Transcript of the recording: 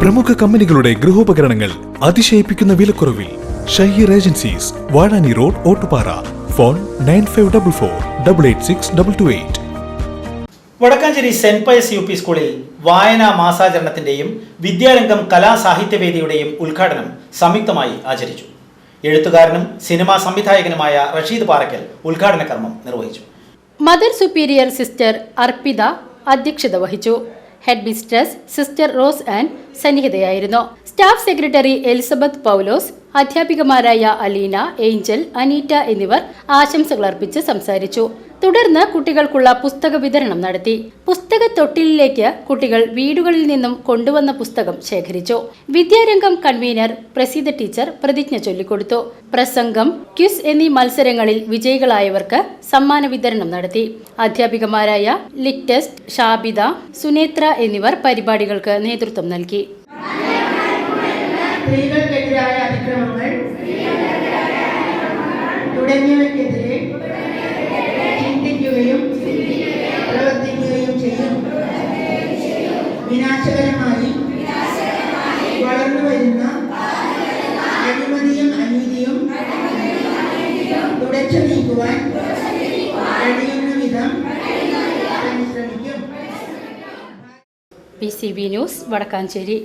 പ്രമുഖ കമ്പനികളുടെ ഗൃഹോപകരണങ്ങൾ അതിശയിപ്പിക്കുന്ന വിലക്കുറവിൽ Shaheer agencies Vazhani road Ottupara. Phone nine five double four double eight six double two eight. Vadakkanchery saint Pius U P സ്കൂളിൽ വായനാ മാസാചരണത്തിന്റെയും വിദ്യാരംഗം കലാസാഹിത്യവേദിയുടെയും ഉദ്ഘാടനം സംയുക്തമായി ആചരിച്ചു. എഴുത്തുകാരനും സിനിമാ സംവിധായകനുമായ റഷീദ് പാറയ്ക്കൽ ഉദ്ഘാടന കർമ്മം നിർവഹിച്ചു. മദർ സുപ്പീരിയർ സിസ്റ്റർ അർപ്പിത അധ്യക്ഷത വഹിച്ചു. Head mistress sister Rose and സന്നിഹിതയായിരുന്നു. Staff secretary Elizabeth Paulose അധ്യാപികമാരായ അലീന ഏഞ്ചൽ അനീറ്റ എന്നിവർ ആശംസകൾ അർപ്പിച്ച് സംസാരിച്ചു. തുടർന്ന് കുട്ടികൾക്കുള്ള പുസ്തക വിതരണം നടത്തി. പുസ്തക തൊട്ടിലിലേക്ക് കുട്ടികൾ വീടുകളിൽ നിന്നും കൊണ്ടുവന്ന പുസ്തകം ശേഖരിച്ചു. വിദ്യാരംഗം കൺവീനർ പ്രസീത ടീച്ചർ പ്രതിജ്ഞ ചൊല്ലിക്കൊടുത്തു. പ്രസംഗം ക്യുസ് എന്നീ മത്സരങ്ങളിൽ വിജയികളായവർക്ക് സമ്മാന വിതരണം നടത്തി. അധ്യാപികമാരായ ലിക്ടെസ്റ്റ് ഷാബിദ സുനേത്ര എന്നിവർ പരിപാടികൾക്ക് നേതൃത്വം നൽകി. തുടങ്ങിയവയ്ക്കെതിരെ ചിന്തിക്കുകയും പ്രവർത്തിക്കുകയും ചെയ്യും. വിനാശകരമായി വളർന്നു വരുന്ന അഴിമതിയും അനീതിയും തുടച്ചു നീക്കുവാൻ കഴിയുന്ന വിധം P C B news Vadakkanchery.